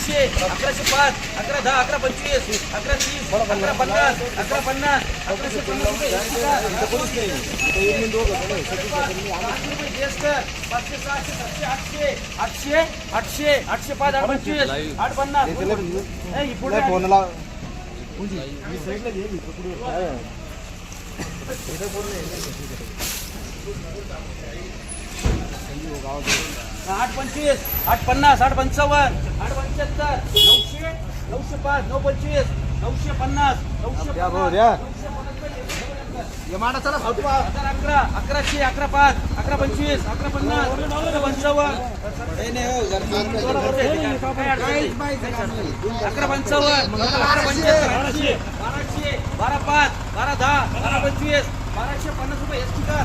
अकराशे अकराशे पाच अकरा दहा अकरा पंचवीस अकरा तीस अकरा पन्नास अकरा पन्नास अकराशे पन्नास पाचशे सहाशे सातशे आठशे आठशे आठशे आठशे पाच आठ पंचवीस आठ पन्नास. ही. आठ पंचवीस आठ पन्नास आठ पंचावन्न आठ पंच्याहत्तर नऊशे नऊशे पाच नऊ पंचवीस नऊशे पन्नास नऊशे अकरा अकराशे अकरा पाच अकरा पंचवीस अकरा पन्नास अकरा पंचावन्न. अकरा पंचावन्न. अकरा पंच्याहत्तर ऐंशी, बाराशे बारा पाच बारा दहा बारा पंचवीस बाराशे पन्नास रुपये एस टी कार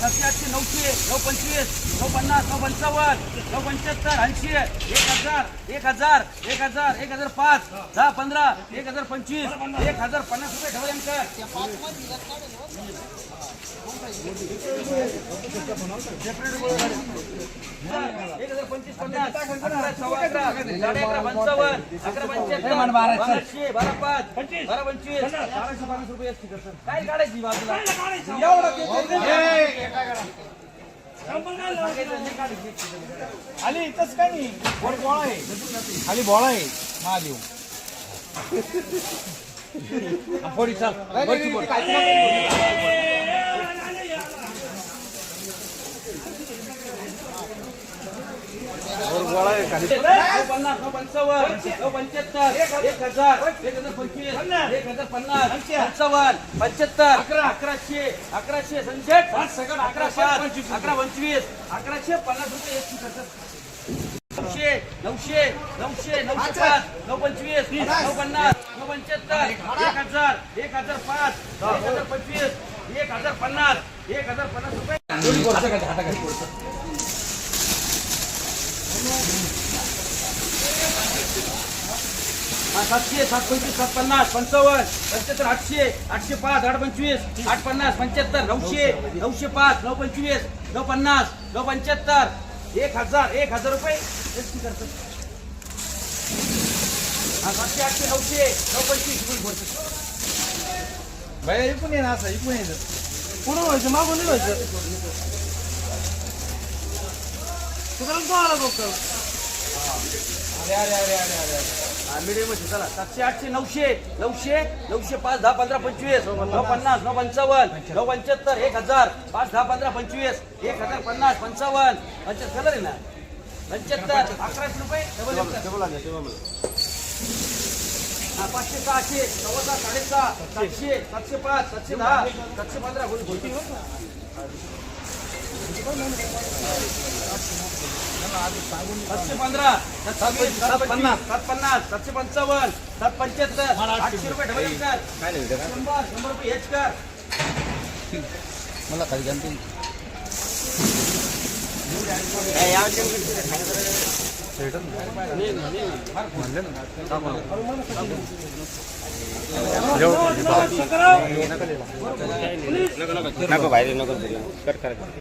सातशे आठशे नऊशे नऊ पंचवीस नऊ पन्नास नऊ पंचावन्न नऊ पंच्याहत्तर ऐंशी एक हजार एक हजार एक हजार एक हजार पाच दहा पंधरा एक हजार पंचवीस एक हजार पन्नास रुपये ठेवा यांकर एक हजार पंचवीस पन्नास अकरा सव्वा अकरा साडे अकरा पंचावन्न अकरा पंच्याहत्तर बाराशे बारा पाच बारा पंचवीस. बाराशे पन्नास रुपये असते सर काय काढायची बाजूला? खाली इथंच काय नाही? वर बोळा आहे. खाली बोळा आहे. महादेव फोडी चाल. नऊ पन्नास नऊ पंचावन्न नऊ पंच्याहत्तर एक हजार एक हजार पंचवीस एक हजार पन्नास पंचावन्न पंच्याहत्तर अकराशे अकराशे संशेट सगळं अकराशे पंचवीस अकरा पंचवीस अकराशे पन्नास रुपये एक नऊशे नऊशे नऊशे नऊशे पाच नऊ पंचवीस नऊ पन्नास नऊ पंच्याहत्तर एक हजार एक हजार पाच एक हजार पंचवीस एक हजार पन्नास एक हजार पन्नास रुपये. सातशे सात पंचवीस सात पन्नास पंचावन्न पंच्याहत्तर आठशे आठशे पाच आठ पंचवीस आठ पन्नास पंच्याहत्तर नऊशे नऊशे पाच नऊ पंचवीस नऊ पन्नास नऊ पंच्याहत्तर एक हजार एक हजार रुपये. सातशे आठशे नऊशे नऊ पंचवीस भरतात. बाहेर इकून ये ना असं इकून ये पुढं व्हायचं मागून नाही व्हायचं. तुला तो आला फक्त अरे अरे अरे अरे अरे. अरे हा, medium मध्ये चला. सातशे आठशे नऊशे नऊशे नऊशे पाच दहा पंधरा पंचवीस. नऊ पन्नास नऊ पंचावन्न. नऊ पंच्याहत्तर एक हजार. पाच दहा पंधरा पंचवीस. एक हजार पन्नास पंचावन्न. पंच्याहत्तर आहे ना? पंच्याहत्तर. अकराशे रुपये? पाचशे सहाशे सव्वा सहा साडेसहा सातशे सातशे पाच सातशे दहा सातशे पंधरा. होईल. सातशे पंधरा सात पन्नास सात पन्नास सातशे पंचावन्न सात पंच्याहत्तर आठशे रुपये डबल कर शंभर शंभर रुपये हेच कर. मला खाली घालतील नको बाहेर नको करा.